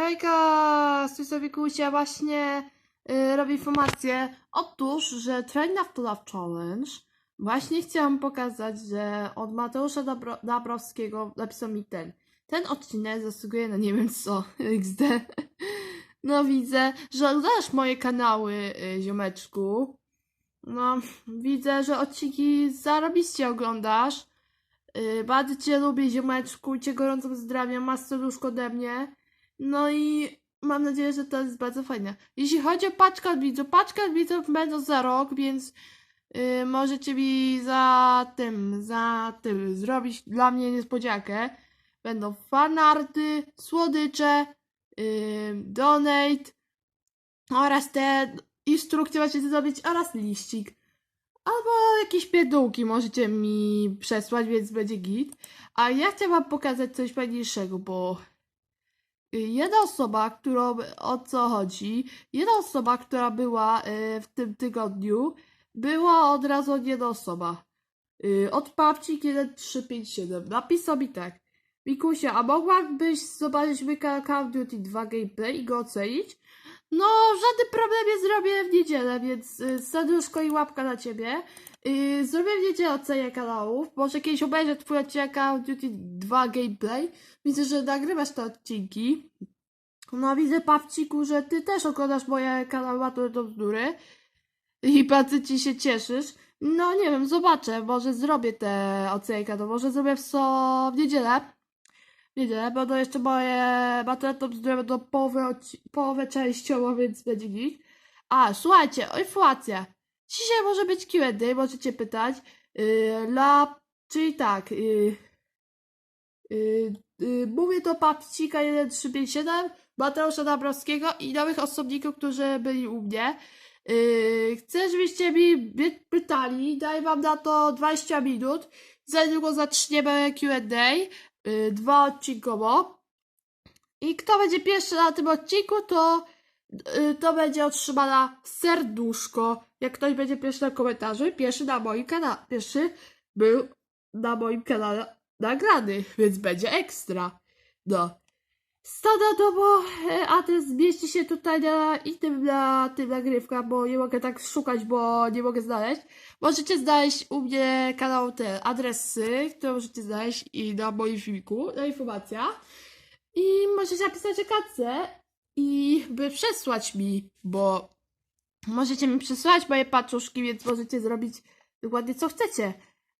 Hejka, Sysowikusia właśnie y, robi informację. Otóż, że Train After Love Challenge właśnie chciałam pokazać, że od Mateusza Dabro Dabrowskiego napisał mi ten. Ten odcinek zasługuje na nie wiem co, XD. No widzę, że oglądasz moje kanały, y, ziomeczku. No, widzę, że odcinki zarobiście oglądasz. Y, bardzo cię lubię, ziomeczku, cię gorąco pozdrawiam, masz serduszko ode mnie. No i mam nadzieję, że to jest bardzo fajne. Jeśli chodzi o paczkę od widzów, paczkę od widzów będą za rok, więc y, możecie mi za tym, za tym zrobić dla mnie niespodziankę. Będą fanarty, słodycze, y, donate oraz te instrukcje możecie zrobić oraz liścik. Albo jakieś pierdółki możecie mi przesłać, więc będzie git. A ja chcę wam pokazać coś fajniejszego, bo jedna osoba, którą, o co chodzi, jedna osoba, która była y, w tym tygodniu, była od razu jedna osoba. Y, Od Papcik 1357. Napisał mi tak. Mikusia, a mogłabyś zobaczyć Call of Duty 2 gameplay i go ocenić? No, żaden problem nie zrobię w niedzielę, więc y, serduszko i łapka na ciebie. Y, zrobię w niedzielę ocenię kanałów. Może kiedyś obejrzę twój odcinek Call of Duty 2 gameplay. Widzę, że nagrywasz te odcinki. No, widzę, Pawciku, że ty też oglądasz moje kanały Matury do bzdury. I bardzo ci się cieszysz. No, nie wiem, zobaczę. Może zrobię te ocenka, to może zrobię w, so... w niedzielę. Niedzielę, będą jeszcze moje do bzdury, będą połowę, połowę częściowo, więc będzie git. A, słuchajcie, inflacja. Dzisiaj może być Q&A, możecie pytać. Yy, la... Czyli tak, yy, yy, yy, mówię do Papcika 1357, Mateusza Dabrowskiego i nowych osobników, którzy byli u mnie. Yy, chcę, żebyście mi pytali, daj wam na to 20 minut. Za niedługo zaczniemy Q&A, yy, dwa odcinkowo. I kto będzie pierwszy na tym odcinku, to yy, to będzie otrzymana serduszko. Jak ktoś będzie pierwszy na komentarzu pierwszy na moim kanale. Pierwszy był na moim kanale nagrany, więc będzie ekstra. No. Standardowo e, adres zmieści się tutaj na innym na tym nagrywka, bo nie mogę tak szukać, bo nie mogę znaleźć. Możecie znaleźć u mnie kanał te adresy, które możecie znaleźć i na moim filmiku, na informacja. I możecie napisać ekację i by przesłać mi, bo możecie mi przesłać moje paczuszki, więc możecie zrobić dokładnie co chcecie.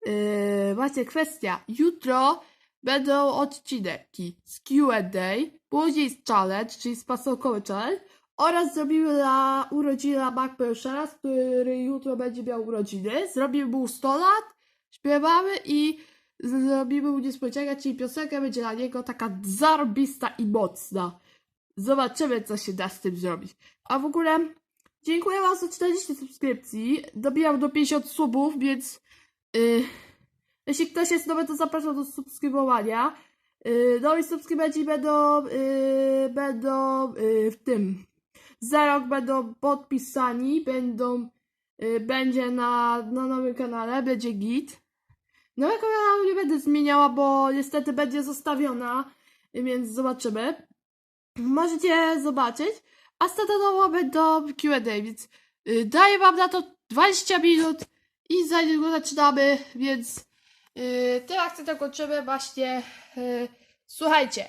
Yy, macie kwestia. Jutro będą odcinki z Q&A, później z challenge, czyli z pasokowy challenge oraz zrobimy na urodziny na Mac Pershera, który jutro będzie miał urodziny. Zrobimy mu 100 lat, śpiewamy i zrobimy mu niespodziankę, czyli piosenka będzie dla niego taka zarobista i mocna. Zobaczymy, co się da z tym zrobić. A w ogóle dziękuję wam za 40 subskrypcji. Dobijam do 50 subów, więc yy, jeśli ktoś jest nowy, to zapraszam do subskrybowania. Yy, nowi subskrybenci będą, yy, będą yy, w tym. Za rok będą podpisani, będą, będzie na, na nowym kanale, będzie git. Nowego kanału nie będę zmieniała, bo niestety będzie zostawiona, więc zobaczymy. Możecie zobaczyć. A standardowo będą Q&A, więc daję wam na to 20 minut i za niedługo zaczynamy, więc yy, tym akcentem kończymy właśnie. Yy, słuchajcie.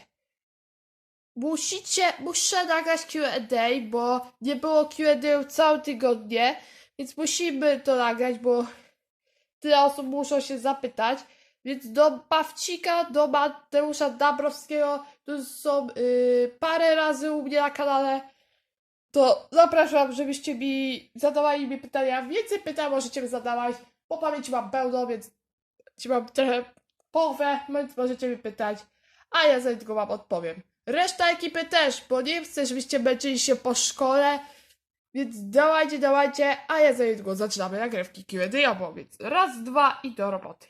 Musicie, muszę nagrać Q&A, bo nie było Q&A całe tygodnie, więc musimy to nagrać, bo tyle osób muszą się zapytać. Więc do Pawcika, do Mateusza Dabrowskiego, to są yy, parę razy u mnie na kanale. To zapraszam, żebyście mi zadawali mi pytania. Więcej pytań możecie mi zadawać, bo pamięci mam pełno, więc ci mam trochę połowę, możecie mi pytać, a ja za niedługo wam odpowiem. Reszta ekipy też, bo nie chcę, żebyście męczyli się po szkole, więc dawajcie, dawajcie, a ja za niedługo zaczynamy nagrywki Q&A, więc raz, dwa i do roboty.